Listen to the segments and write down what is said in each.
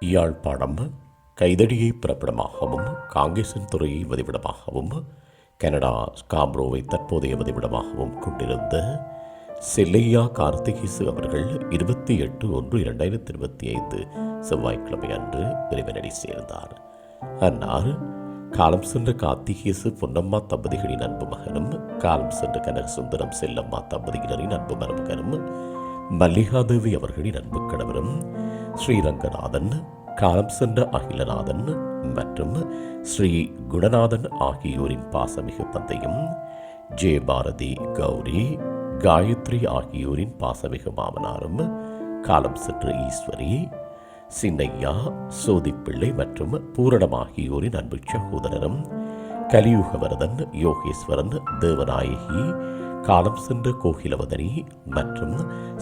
யாழ்ப்பாணம் கைதடியை பிறப்பிடமாகவும் காங்கேசன் துறையை வதிவிடமாகவும் கனடா ஸ்காப்ரோவை தற்போதைய வதிவிடமாகவும் கொண்டிருந்த செல்லையா கார்த்திகேசு அவர்கள் இருபத்தி எட்டு ஒன்று இரண்டாயிரத்தி இருபத்தி ஐந்து செவ்வாய்க்கிழமை அன்று இறைவனடி சேர்ந்தார். அன்னார் காலம் சென்ற கார்த்திகேசு பொன்னம்மா தம்பதிகளின் அன்பு மகனும் காலம் சென்ற கனகசுந்தரம் செல்லம்மா தம்பதியினரின் அன்பு மருமகனும் மல்லிகாதேவி அவர்களின் அன்பு கணவரும் ஸ்ரீரங்கநாதன் காலம் சென்ற அகிலநாதன் மற்றும் ஸ்ரீ குணநாதன் ஆகியோரின் பாசமிகு தந்தையும் ஜே பாரதி கௌரி காயத்ரி ஆகியோரின் பாசமிகு மாமனாரும் காலம் சென்ற ஈஸ்வரி சின்னையா சோதிப்பிள்ளை மற்றும் பூரணம் ஆகியோரின் அன்பு சகோதரரும் கலியுகவரதன் யோகேஸ்வரன் தேவநாயகி காலம் சென்ற கோகிலவதனி மற்றும்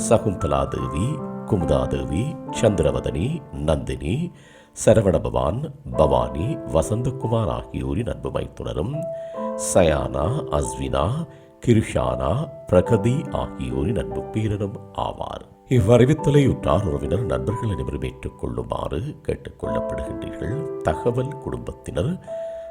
சகுந்தலா தேவி குமுதாதேவி சந்திரவதனி நந்தினி சரவணபவான் பவானி வசந்தகுமார் ஆகியோரின் அன்பு மைத்துணரும் சயானா அஸ்வினா கிருஷானா பிரகதி ஆகியோரின் அன்பு பேரனும் ஆவார். இவ்வறிவித்தலை உற்றார் உறவினர் நண்பர்கள் அனைவரும் ஏற்றுக்கொள்ளுமாறு கேட்டுக்கொள்ளப்படுகின்றீர்கள் தகவல் குடும்பத்தினர்